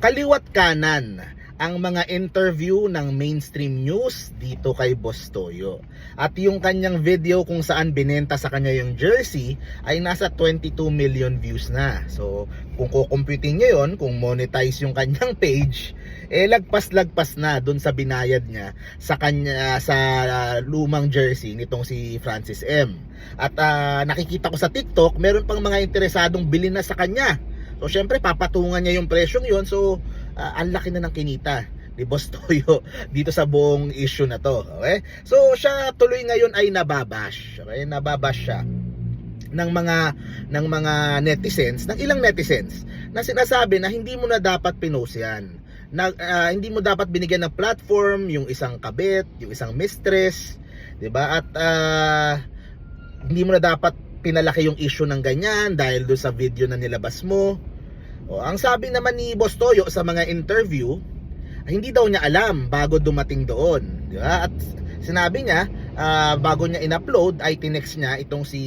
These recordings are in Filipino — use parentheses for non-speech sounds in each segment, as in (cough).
kaliwat kanan ang mga interview ng mainstream news dito kay Boss Toyo. At yung kanyang video kung saan binenta sa kanya yung jersey ay nasa 22 million views na. So, kung kukumputin niyo yon, kung monetize yung kanyang page, eh lagpas-lagpas na dun sa binayad niya sa kanya sa ah, lumang jersey nitong si Francis M. At ah, nakikita ko sa TikTok, meron pang mga interesadong bilhin na sa kanya. So syempre papatungan niya yung presyong yon. So ah, ang laki na ng kinita ni Boss (laughs) Toyo dito sa buong issue na to. Okay? So siya tuloy ngayon ay nababash. Okay? Nababash siya ng mga ng mga netizens, ng ilang netizens na sinasabi na hindi mo na dapat pinost. Na, ah, hindi mo dapat binigyan ng platform yung isang kabit, yung isang mistress, 'di ba? At ah, hindi mo na dapat pinalaki yung issue ng ganyan dahil do sa video na nilabas mo. O, ang sabi naman ni Boss Toyo sa mga interview, hindi daw niya alam bago dumating doon. Di ba? At sinabi niya, ah, bago niya in-upload, ay tinext niya itong si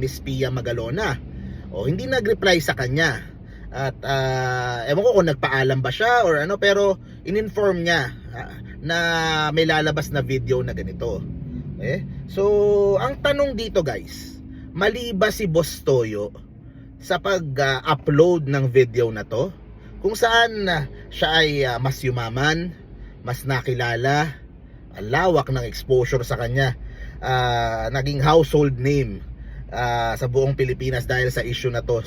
Miss Pia Magalona. O, hindi nag-reply sa kanya. At ah, ewan ko kung nagpaalam ba siya or ano, pero in-inform niya ah, na may lalabas na video na ganito. Eh? So, ang tanong dito guys, mali ba si Boss Toyo sa pag-upload ng video na to? Kung saan ah, siya ay ah, mas yumaman, mas nakilala, lawak ng exposure sa kanya, ah, naging household name ah, sa buong Pilipinas dahil sa issue na to,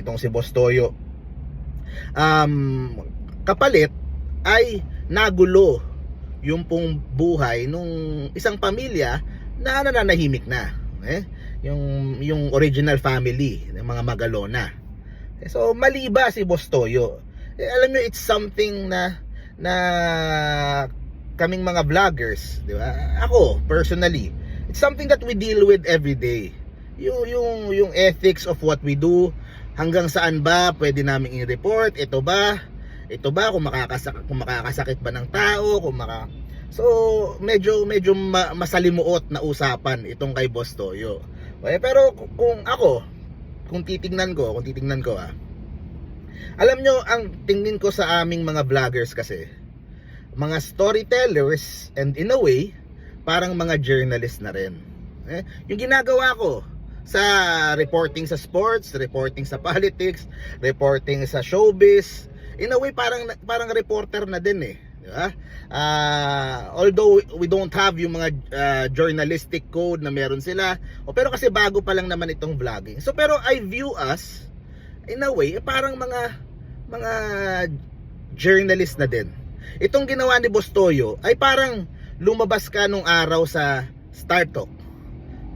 itong si Boss Toyo. Um, kapalit ay nagulo yung pong buhay nung isang pamilya na nananahimik na. Eh? Yung, yung original family ng mga Magalona. Eh, So, mali ba si Boss Toyo? Eh, alam nyo, it's something na na kaming mga vloggers, di ba? Ako, personally, it's something that we deal with every day. Yung, yung, yung ethics of what we do, hanggang saan ba pwede namin i-report, ito ba, ito ba kung makakasakit, kung makakasakit ba ng tao, kung maka... So, medyo medyo ma- masalimuot na usapan itong kay Boss Toyo. Okay, pero kung- ako, kung titingnan ko, kung titingnan ko ah. Alam nyo, ang tingin ko sa aming mga vloggers kasi, mga storytellers and in a way, parang mga journalist na rin. Eh, yung ginagawa ko sa reporting sa sports, reporting sa (laughs) politics, reporting sa showbiz, in a way parang parang reporter na din eh, di ba? Ah, although we don't have yung mga ah, journalistic code na meron sila, o pero kasi bago pa lang naman itong vlogging. So pero I view us in a way eh, parang mga mga journalist na din. Itong ginawa ni Boss Toyo ay parang lumabas ka nung araw sa Star Talk,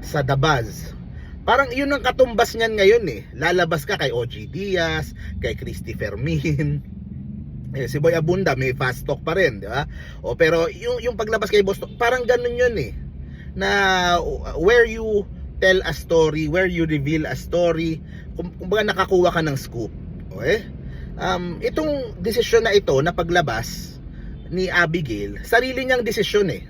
sa The Buzz. Parang yun ang katumbas niyan ngayon eh. Lalabas ka kay OG Diaz, kay Christy Fermin. Eh, si Boy Abunda may fast talk pa rin, di ba? O pero yung yung paglabas kay Boss, parang ganun yun eh. Na where you tell a story, where you reveal a story, kung kumbaga nakakuha ka ng scoop. Okay? Um, itong desisyon na ito na paglabas ni Abigail, sarili niyang desisyon eh.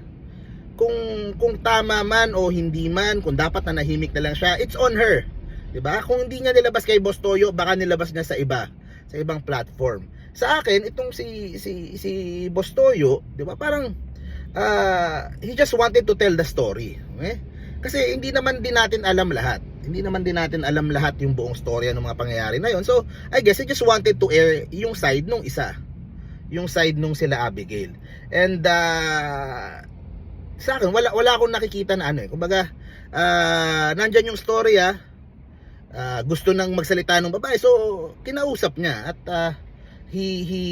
Kung kung tama man o hindi man, kung dapat nanahimik na lang siya, it's on her. 'Di ba? Kung hindi niya nilabas kay Boss Toyo, baka nilabas niya sa iba, sa ibang platform. Sa akin, itong si si si Boss Toyo, 'di ba? Parang ah, he just wanted to tell the story. Okay? Kasi hindi naman din natin alam lahat. Hindi naman din natin alam lahat yung buong storya ng mga pangyayari na yon. So, I guess he just wanted to air yung side nung isa. Yung side nung sila Abigail. And uh, sa akin, wala, wala akong nakikita na ano eh. Kumbaga, uh, nandyan yung story ah. Ah, gusto nang magsalita ng babae. So, kinausap niya. At ah, he, he,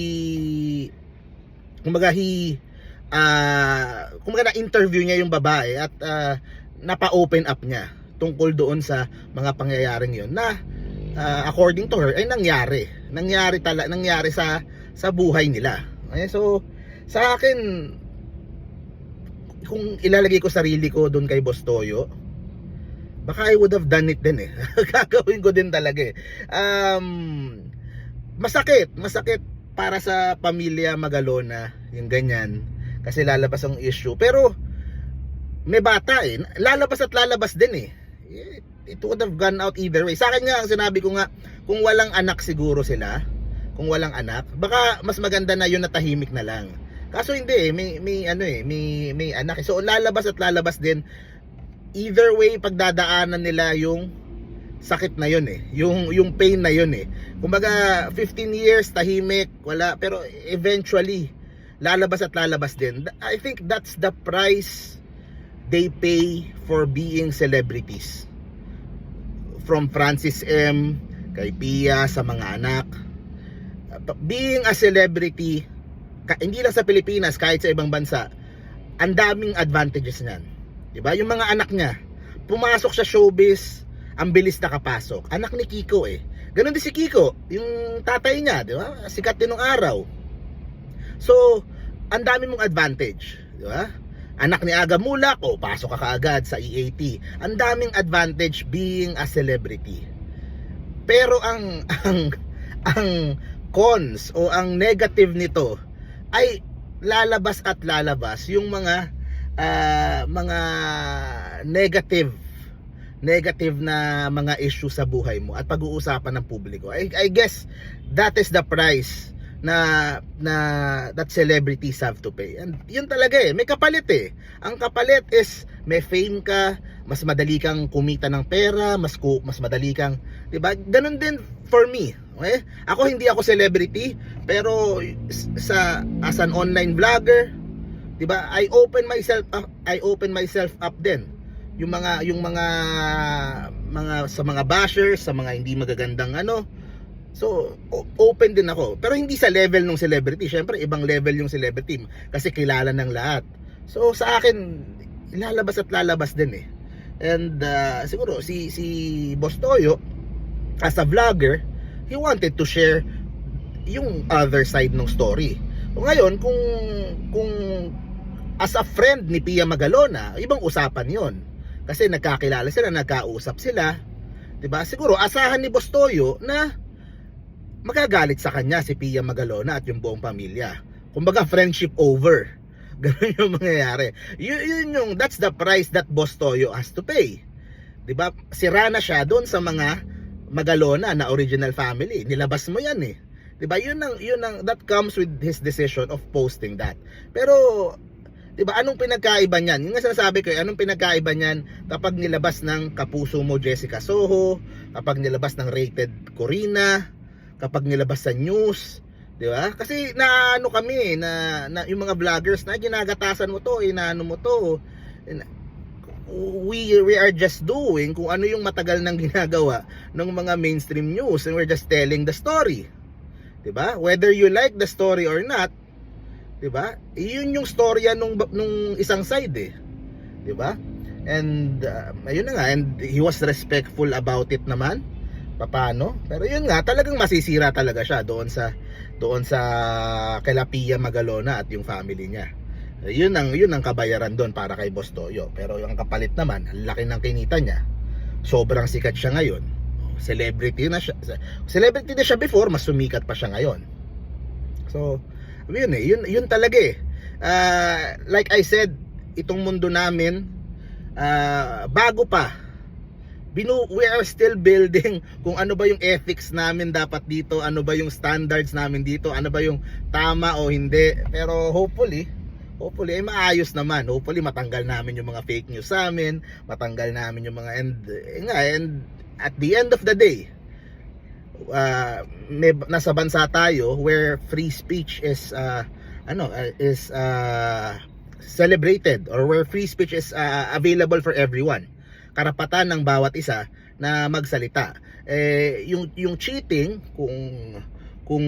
kumbaga, he, ah, kumbaga na-interview niya yung babae at ah, napa-open up niya tungkol doon sa mga pangyayaring yon na ah, according to her ay nangyari. Nangyari tala nangyari sa sa buhay nila. Okay, so sa akin kung ilalagay ko sarili ko doon kay Boss Toyo, baka I would have done it din eh. (laughs) Gagawin ko din talaga eh. Um, masakit, masakit para sa pamilya Magalona, yung ganyan. Kasi lalabas ang issue. Pero, may bata eh. Lalabas at lalabas din eh. It would have gone out either way. Sa akin nga, ang sinabi ko nga, kung walang anak siguro sila, kung walang anak. Baka mas maganda na yun na tahimik na lang. Kaso hindi eh, may, may ano eh, may, may anak eh. So lalabas at lalabas din. Either way, pagdadaanan nila yung sakit na yun eh. Yung, yung pain na yun eh. Kumbaga, 15 years, tahimik, wala. Pero eventually, lalabas at lalabas din. I think that's the price they pay for being celebrities. From Francis M, kay Pia, sa mga anak. Being a celebrity, hindi lang sa Pilipinas, kahit sa ibang bansa, ang daming advantages niyan. 'Di ba? Yung mga anak niya, pumasok sa showbiz, ang bilis nakapasok. Anak ni Kiko eh. Ganon din si Kiko, yung tatay niya, 'di ba? Sikat din nung araw. So, ang dami mong advantage, 'di ba? Anak ni Aga Mulak, o pasok ka kaagad sa EAT. Ang daming advantage being a celebrity. Pero ang (laughs) ang ang cons o ang negative nito ay lalabas at lalabas yung mga ah, mga negative negative na mga issue sa buhay mo at pag-uusapan ng publiko. I, I guess that is the price na na that celebrities have to pay. And yun talaga eh, may kapalit eh. Ang kapalit is may fame ka, mas madali kang kumita ng pera, mas ku, mas madali kang, 'di ba? Ganun din for me. Okay? Ako hindi ako celebrity, pero sa as an online vlogger, 'di ba? I open myself up, I open myself up din. Yung mga yung mga mga sa mga bashers, sa mga hindi magagandang ano. So, o- open din ako. Pero hindi sa level ng celebrity. Syempre, ibang level yung celebrity kasi kilala ng lahat. So, sa akin, lalabas at lalabas din eh. And uh, siguro si si Boss Toyo as a vlogger, he wanted to share yung other side ng story. So ngayon, kung kung as a friend ni Pia Magalona, ibang usapan 'yon. Kasi nagkakilala sila, nagkausap sila. 'Di ba? Siguro asahan ni Boss Toyo na magagalit sa kanya si Pia Magalona at yung buong pamilya. Kumbaga friendship over. (laughs) Ganun yung mangyayari. Yun, yun yung that's the price that Boss Toyo has to pay. 'Di ba? Sira na siya doon sa mga Magalona na original family. Nilabas mo 'yan eh. 'Di ba? Yun ang yun ang that comes with his decision of posting that. Pero 'di ba anong pinagkaiba niyan? Yung nga sinasabi ko, eh, anong pinagkaiba niyan kapag nilabas ng kapuso mo Jessica Soho, kapag nilabas ng rated Corina, kapag nilabas sa news, 'di ba? Kasi na ano kami eh, na, na yung mga vloggers na ginagatasan mo to, inaano mo to. We we are just doing kung ano yung matagal nang ginagawa ng mga mainstream news and we're just telling the story. 'Di ba? Whether you like the story or not, 'di ba? Iyon yung storya nung nung isang side eh. 'Di ba? And uh, ayun na nga and he was respectful about it naman. Paano? Pero yun nga, talagang masisira talaga siya doon sa doon sa Kelapia Magalona at yung family niya. Yun ang yun ang kabayaran doon para kay Boss Toyo. Pero yung kapalit naman, ang laki ng kinita niya. Sobrang sikat siya ngayon. Celebrity na siya. Celebrity na siya before, mas sumikat pa siya ngayon. So, yun eh, yun, yun talaga eh. Ah, like I said, itong mundo namin, ah, bago pa, binu we are still building (laughs) kung ano ba yung ethics namin dapat dito, ano ba yung standards namin dito, ano ba yung tama o hindi. Pero hopefully, hopefully ay maayos naman. Hopefully matanggal namin yung mga fake news sa amin, matanggal namin yung mga and eh, and at the end of the day, uh, may, nasa bansa tayo where free speech is uh, ano uh, is uh, celebrated or where free speech is uh, available for everyone karapatan ng bawat isa na magsalita. Eh, yung, yung cheating, kung kung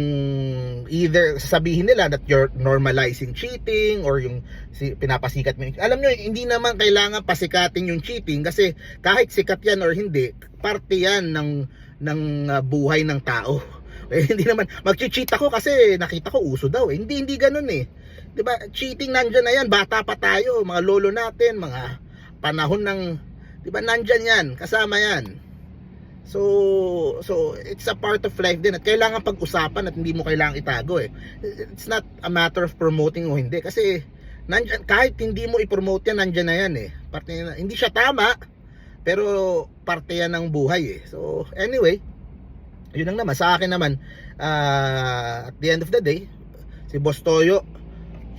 either sasabihin nila that you're normalizing cheating or yung si, pinapasikat mo. Alam nyo, hindi naman kailangan pasikatin yung cheating kasi kahit sikat yan or hindi, parte yan ng, ng uh, buhay ng tao. (laughs) Eh, hindi naman, mag-cheat ako kasi nakita ko uso daw. Eh. Hindi, hindi ganun eh. 'Di ba Cheating nandyan na yan, bata pa tayo, mga lolo natin, mga panahon ng 'di ba nandyan yan, kasama yan. So, so it's a part of life din at kailangan pag-usapan at hindi mo kailangang itago eh. It's not a matter of promoting o hindi kasi nandyan, kahit hindi mo i-promote yan, nandyan na yan eh. Parte hindi siya tama, pero parte yan ng buhay eh. So, anyway, yun lang naman. Sa akin naman, ah, at the end of the day, si Boss Toyo,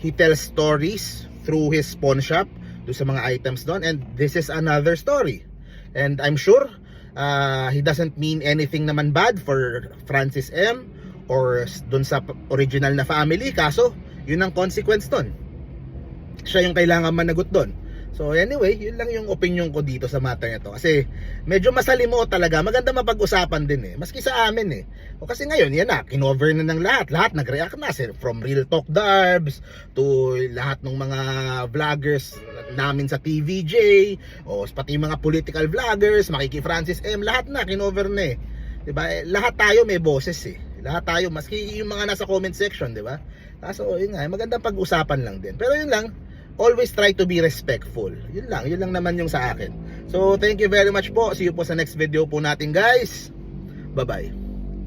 he tells stories through his pawn shop, do sa mga items doon, and this is another story. And I'm sure, ah, he doesn't mean anything naman bad for Francis M. or doon sa original na family, kaso, yun ang consequence doon. Siya yung kailangan managot doon. So anyway, yun lang yung opinion ko dito sa matter na to. Kasi medyo masalimo talaga. Maganda mapag-usapan din eh. Maski sa amin eh. O kasi ngayon, yan na, kinover na ng lahat. Lahat nag-react na. Sir, From Real Talk Darbs to lahat ng mga vloggers namin sa TVJ o pati mga political vloggers, makiki Francis M, lahat na, kinover na eh. 'Di ba? Eh, lahat tayo may boses eh. Lahat tayo, maski yung mga nasa comment section, 'di ba? Kaso yun nga, magandang pag-usapan lang din. Pero yun lang, always try to be respectful. Yun lang, yun lang naman yung sa akin. So, thank you very much po. See you po sa next video po natin, guys. Bye-bye.